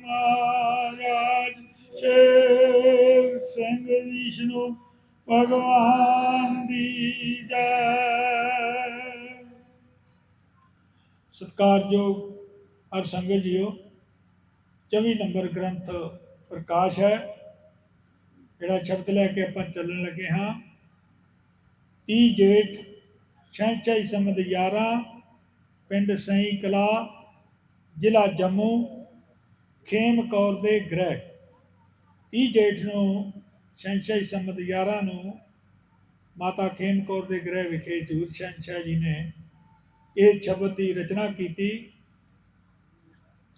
ਮਹਾਰਾਜ, ਸ਼ੇਰ ਸਿੰਘ ਵਿਸ਼ਨੂੰ, ਭਗਵਾਨ ਦੀ ਜੈ। ਸਤਿਕਾਰਯੋਗ ਹਰ ਸੰਗਤ ਜੀਓ 24 ਨੰਬਰ ਗ੍ਰੰਥ ਪ੍ਰਕਾਸ਼ ਹੈ, ਜਿਹੜਾ ਸ਼ਬਦ ਲੈ ਕੇ ਆਪਾਂ ਚੱਲਣ ਲੱਗੇ ਹਾਂ। 30 ਜੇਠ ਸ਼ੈਂਚਾਈ ਸਮਦ 11 ਪਿੰਡ ਸਹੀ ਕਲਾ ਜ਼ਿਲ੍ਹਾ ਜੰਮੂ ਖੇਮ ਕੌਰ ਦੇ ਗ੍ਰਹਿ 30 ਜੇਠ ਨੂੰ ਸ਼ੈਂਚਾਈ ਸੰਮਤ 11 ਨੂੰ ਮਾਤਾ ਖੇਮ ਕੌਰ ਦੇ ਗ੍ਰਹਿ ਵਿਖੇ ਜੂਰ ਸ਼ਹਿਨਸ਼ਾਹ ਜੀ ਨੇ ਇਹ ਸ਼ਬਦ ਦੀ ਰਚਨਾ ਕੀਤੀ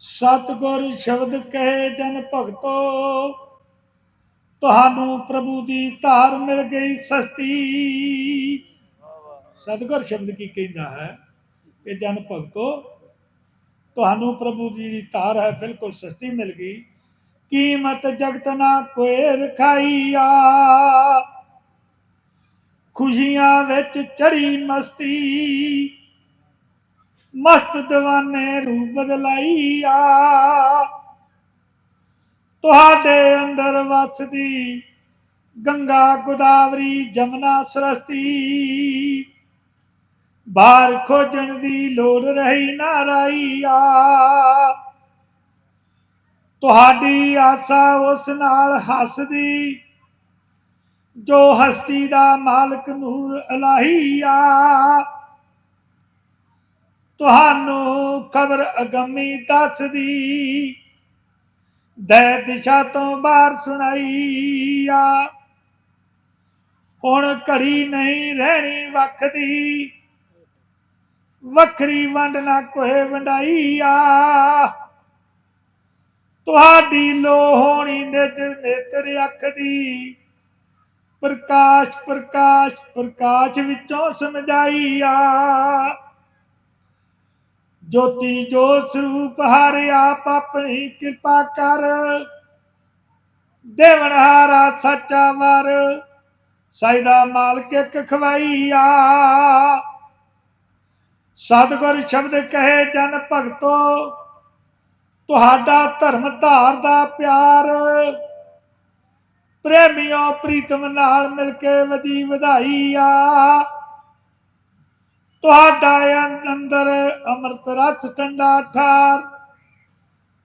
ਸਤਿਗੁਰ ਸ਼ਬਦ ਕਹੇ ਜਨ ਭਗਤੋ ਤੁਹਾਨੂੰ ਪ੍ਰਭੂ ਦੀ ਧਾਰ ਮਿਲ ਗਈ ਸਸਤੀ ਸਤਿਗੁਰ ਸ਼ਬਦ ਕੀ ਕਹਿੰਦਾ ਹੈ ਕਿ ਜਨ ਭਗਤੋ ਤੁਹਾਨੂੰ ਪ੍ਰਭੂ ਜੀ ਦੀ ਤਾਰ ਹੈ ਬਿਲਕੁਲ ਸਸਤੀ ਮਿਲ ਗਈ। ਕੀਮਤ ਜਗਤ ਨਾ ਕੋਈ ਰਖਾਈਆ। ਖੁਸ਼ੀਆਂ ਵਿੱਚ ਚੜੀ ਮਸਤੀ, ਮਸਤ دیਵਾਨੇ ਰੂਪ ਬਦਲਾਈਆ। ਤੁਹਾਡੇ ਅੰਦਰ ਵਸਦੀ ਗੰਗਾ ਗੋਦਾਵਰੀ ਜਮਨਾ ਸਰਸਤੀ। ਬਾਹਰ ਖੋਜਣ ਦੀ ਲੋੜ ਰਹੀ ਨਾ ਰਾਈਆ ਤੁਹਾਡੀ ਆਸਾ ਉਸ ਨਾਲ ਹੱਸਦੀ, ਜੋ ਹਸਤੀ ਦਾ ਮਾਲਕ ਨੂਰ ਇਲਾਹੀਆ ਤੁਹਾਨੂੰ ਖਬਰ ਅਗੰਮੀ ਦੱਸਦੀ, ਦੇ ਦਿਸ਼ਾ ਤੋਂ ਬਾਹਰ ਸੁਣਾਈਆ ਹੁਣ ਘੜੀ ਨਹੀਂ ਰਹਿਣੀ ਵਕਦੀ ਵੱਖਰੀ ਵੰਡ ਨਾ ਕੋਏ ਵੰਡਾਈਆ। ਤੁਹਾਡੀ ਲੋ ਹੋਣੀ ਨਿਜ ਨੇਤਰ ਅੱਖ ਦੀ ਪ੍ਰਕਾਸ਼ ਪ੍ਰਕਾਸ਼ ਪ੍ਰਕਾਸ਼ ਵਿੱਚੋਂ ਸਮਝਾਈਆ। ਜੋਤੀ ਜੋਤ ਸਰੂਪ ਹਰ ਆਪ ਆਪਣੀ ਕਿਰਪਾ ਕਰ। ਦੇਵਨਹਾਰਾ ਸੱਚਾ ਵਰ ਸਾਈਦਾ ਮਾਲਕ ਇੱਕ ਖਵਾਈਆ। ਸਤਿਗੁਰ ਸ਼ਬਦ ਕਹੇ ਜਨ ਭਗਤੋ, ਤੁਹਾਡਾ ਧਰਮ ਧਾਰ ਦਾ ਪਿਆਰ। ਪ੍ਰੇਮੀਓ ਪ੍ਰੀਤਮ ਨਾਲ ਮਿਲ ਕੇ ਵਧੀ ਵਧਾਈਆ ਤੁਹਾਡਾ ਅੰਦਰ ਅੰਮ੍ਰਿਤ ਰਸ ਠੰਡਾ ਠਾਰ,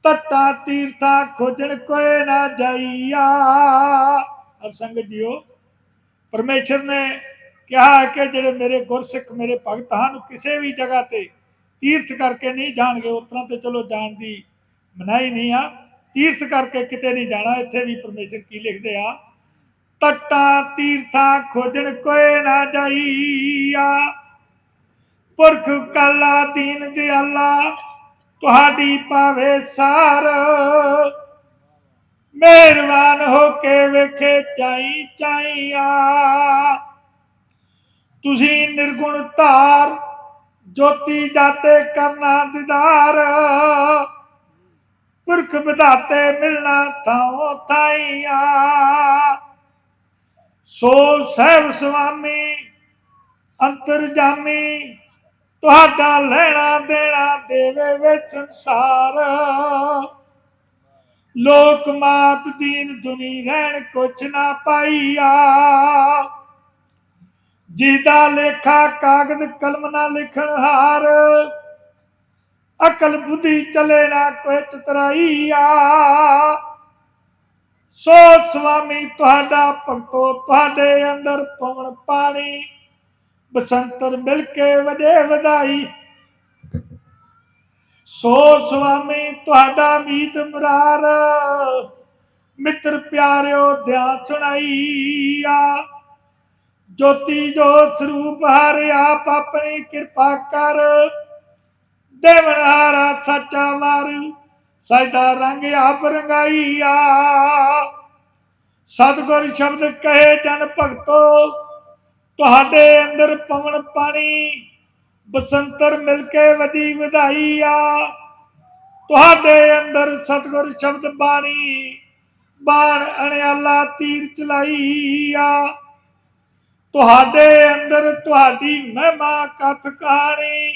ਤਟਾ ਤੀਰਥਾ ਖੋਜਣ ਕੋਏ ਨਾ ਜਾਈਆ। ਅਰ ਸੰਗਤ ਜੀਓ, ਪਰਮੇਸ਼ਰ ਨੇ ਕਿਹਾ ਕਿ ਜਿਹੜੇ ਮੇਰੇ ਗੁਰਸਿੱਖ, ਮੇਰੇ ਭਗਤ ਹਨ ਕਿਸੇ ਵੀ ਜਗ੍ਹਾ ਤੇ ਤੀਰਥ ਕਰਕੇ ਨਹੀਂ ਜਾਣਗੇ। ਉਤਰਾ ਤੇ ਚਲੋ ਜਾਣ ਦੀ ਮਨਾਈ ਨਹੀਂ ਆ। ਤੀਰਥ ਕਰਕੇ ਕਿਤੇ ਨਹੀਂ ਜਾਣਾ, ਇੱਥੇ ਵੀ ਪਰਮੇਸ਼ਰ ਕੀ ਲਿਖਦੇ ਆ? ਤਟਾ ਤੀਰਥਾ ਖੋਜਣ ਕੋਏ ਨਾ ਜਾਈਆ। ਪੁਰਖ ਕਾਲਾ ਦੀਨ ਦਿਆਲਾ, ਤੁਹਾਡੀ ਪਾਵੇ ਸਾਰ। ਮਿਹਰਬਾਨ ਹੋ ਕੇ ਵੇਖੇ ਚਾਈ ਚਾਈਆ। ਤੁਸੀਂ ਨਿਰਗੁਣ ਧਾਰ, ਜੋਤੀ ਜਾਤੇ ਕਰਨਾ ਦਿਦਾਰ। ਪੁਰਖ ਵਿਧਾਤੇ ਮਿਲਣਾ ਥਾਉ ਥਾਈਆ। ਸੋ ਸਹਿਬ ਸੁਆਮੀ ਅੰਤਰਜਾਮੀ, ਤੁਹਾਡਾ ਲੈਣਾ ਦੇਣਾ ਦੇਵੇ ਵਿੱਚ ਸੰਸਾਰ। ਲੋਕ ਮਾਤ ਦੀਨ ਦੁਨੀ ਰਹਿਣ ਕੁਛ ਨਾ ਪਾਈਆ। ਜਿਹਦਾ ਲੇਖਾ ਕਾਗਦ ਕਲਮ ਨਾ ਲਿਖਣ ਹਾਰ। ਅਕਲ ਬੁੱਧੀ ਚਲੇ ਨਾ ਕੋਈ ਚਤਰਾਈਆ। ਸੋ ਸੁਆਮੀ, ਤੁਹਾਡਾ ਭਗਤੋ ਤੁਹਾਡੇ ਅੰਦਰ ਪਵਨ ਪਾਣੀ, ਬਸੰਤਰ ਮਿਲ ਕੇ ਵਧੇ ਵਧਾਈ। ਸੋ ਸੁਆਮੀ, ਤੁਹਾਡਾ ਮੀਤ ਮਰਾਰ, ਮਿੱਤਰ ਪਿਆਰਿਓ, ਧਿਆਨ ਸੁਣਾਈਆ। ਜੋਤੀ ਜੋ ਸਰੂਪ ਹਰ ਆਪ ਆਪਣੀ ਕਿਰਪਾ ਕਰ। ਦੇਵਨਹਾਰਾ ਸੱਚਾ ਵਾਰ, ਸਜਦਾ ਰੰਗ ਆਪ ਰੰਗਾਈਆ। ਸਤਿਗੁਰ ਸ਼ਬਦ ਕਹੇ ਜਨ ਭਗਤੋ, ਤੁਹਾਡੇ ਅੰਦਰ ਪਵਨ ਪਾਣੀ ਬਸੰਤਰ ਮਿਲ ਕੇ ਵਧੀ ਵਧਾਈਆ। ਤੁਹਾਡੇ ਅੰਦਰ ਸਤਿਗੁਰ ਸ਼ਬਦ ਬਾਣੀ ਬਾਣ ਅਣਿਆਲਾ ਤੀਰ ਚਲਾਈਆ। ਤੁਹਾਡੇ ਅੰਦਰ ਤੁਹਾਡੀ ਮਹਿਮਾ ਕਥ ਕਹਾਣੀ।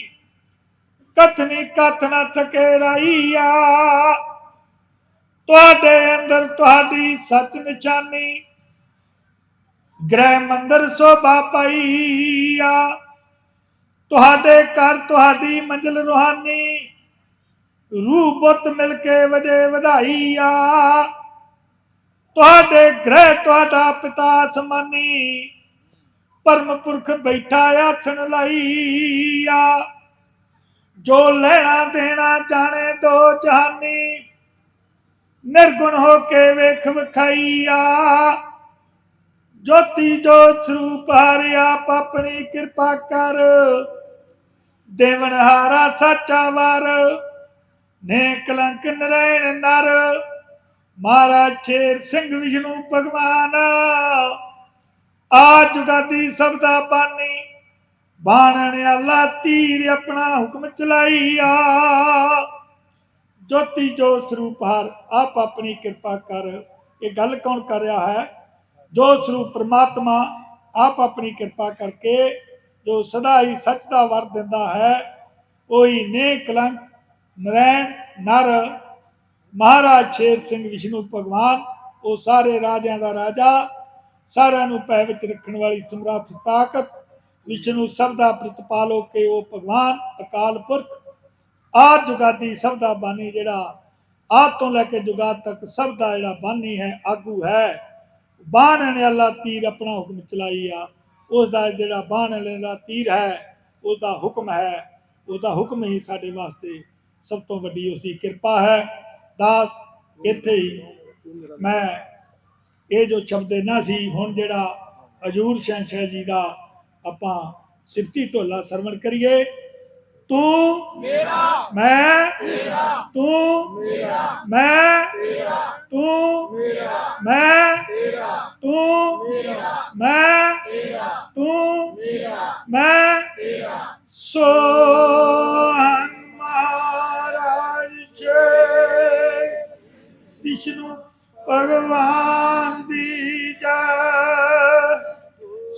ਕਥਨੀ ਕਥ ਨਾ ਸਕੇ ਰਾਈਆ। ਤੁਹਾਡੇ ਅੰਦਰ ਤੁਹਾਡੀ ਸਤ ਨਿਸ਼ਾਨੀ। ਗ੍ਰਹਿ ਮੰਦਰ ਸੋਭਾ ਪਾਈਆ। ਤੁਹਾਡੇ ਘਰ ਤੁਹਾਡੀ ਮੰਜ਼ਲ ਰੂਹਾਨੀ। ਰੂਹ ਬੁੱਤ ਮਿਲ ਕੇ ਵਜੇ ਵਧਾਈਆ। ਤੁਹਾਡੇ ਗ੍ਰਹਿ ਤੁਹਾਡਾ ਪਿਤਾ ਅਸਮਾਨੀ ਪਰਮ ਪੁਰਖ ਬੈਠਾ ਆਸਣ ਲਾਈਆ। ਜੋ ਲੈਣਾ ਦੇਣਾ ਜਾਣੇ ਦੋ ਜਹਾਨੀ, ਨਿਰਗੁਣ ਹੋ ਕੇ ਵੇਖ ਵਿਖਾਈਆ। ਜੋਤੀ ਜੋਤ ਸਰੂਪ ਹਰਿ ਆਪ ਆਪਣੀ ਕਿਰਪਾ ਕਰ। ਦੇਵਨ ਹਾਰਾ ਸੱਚਾ ਵਰ ਨੇ ਕਲੰਕ ਨਰੈਣ ਨਰ। ਮਹਾਰਾਜ ਛੇਰ ਸਿੰਘ ਵਿਸ਼ਨੂੰ ਭਗਵਾਨ। ਆ ਜੁਗਾਦੀ ਸਭ ਦਾ ਬਾਨੀ। ਬਾਣਨ ਅੱਲਾ ਤੀਰ ਆਪਣਾ ਹੁਕਮ ਚਲਾਈਆ। ਜੋਤੀ ਜੋ ਸਰੂਪ ਹਰ ਆਪ ਆਪਣੀ ਕਿਰਪਾ ਕਰ। ਇਹ ਗੱਲ ਕੌਣ ਕਰ ਰਿਹਾ ਹੈ? ਜੋ ਸਰੂਪ ਪ੍ਰਮਾਤਮਾ ਆਪ ਆਪਣੀ ਕਿਰਪਾ ਕਰਕੇ ਜੋ ਸਦਾ ਹੀ ਸੱਚ ਦਾ ਵਰ ਦਿੰਦਾ ਹੈ, ਉਹੀ ਨੇ ਕਲੰਕ ਨਰੈਣ, ਨਰ, ਮਹਾਰਾਜ ਸ਼ੇਰ ਸਿੰਘ ਵਿਸ਼ਨੂੰ ਭਗਵਾਨ, ਉਹ ਸਾਰੇ ਰਾਜਿਆਂ ਦਾ ਰਾਜਾ ਸਾਰਿਆਂ ਨੂੰ ਭੈ ਵਿੱਚ ਰੱਖਣ ਵਾਲੀ ਸਮਰੱਥ ਤਾਕਤ, ਵਿਸ਼ਨੂੰ ਸਭ ਦਾ ਪ੍ਰਤਪਾਲੋ ਕੇ ਉਹ ਭਗਵਾਨ ਅਕਾਲ ਪੁਰਖ। ਆ ਜੁਗਾਦੀ ਸਭ ਦਾ ਬਾਨੀ ਜਿਹੜਾ, ਆਦ ਤੋਂ ਲੈ ਕੇ ਜੁਗਾਦ ਤੱਕ ਸਭ ਦਾ ਜਿਹੜਾ ਬਾਨੀ ਹੈ, ਆਗੂ ਹੈ। ਬਾਣ ਨੇ ਅੱਲਾ ਤੀਰ ਆਪਣਾ ਹੁਕਮ ਚਲਾਈ ਆ। ਉਸ ਦਾ ਜਿਹੜਾ ਬਾਣ ਦਾ ਤੀਰ ਹੈ ਉਸ ਦਾ ਹੁਕਮ ਹੈ। ਉਸ ਦਾ ਹੁਕਮ ਹੀ ਸਾਡੇ ਵਾਸਤੇ ਸਭ ਤੋਂ ਵੱਡੀ ਉਸ ਦੀ ਕਿਰਪਾ ਹੈ। ਦਾਸ, ਇੱਥੇ ਹੀ ਮੈਂ ਇਹ ਜੋ ਸ਼ਬਦ ਨਾ ਸੀ ਹੁਣ ਜਿਹੜਾ ਹਜੂਰ ਸ਼ਹਿਨशाह ਜੀ ਦਾ ਆਪਾਂ ਸਿਫਤੀ ਢੋਲਾ ਸਰਵਣ ਕਰੀਏ ਤੂੰ ਮੇਰਾ ਮੈਂ ਤੇਰਾ ਤੂੰ ਮੇਰਾ ਮੈਂ ਤੇਰਾ ਤੂੰ ਮੇਰਾ ਮੈਂ ਤੇਰਾ ਤੂੰ ਮੇਰਾ ਮੈਂ ਤੇਰਾ ਤੂੰ ਮੇਰਾ ਮੈਂ। ਤੇਰਾ ਸੋ ਮਹਾਰਾਜ ਸ਼ੇਰ ਵਿਸ਼ਨੂੰ ਭਗਵਾਨ ਜੈ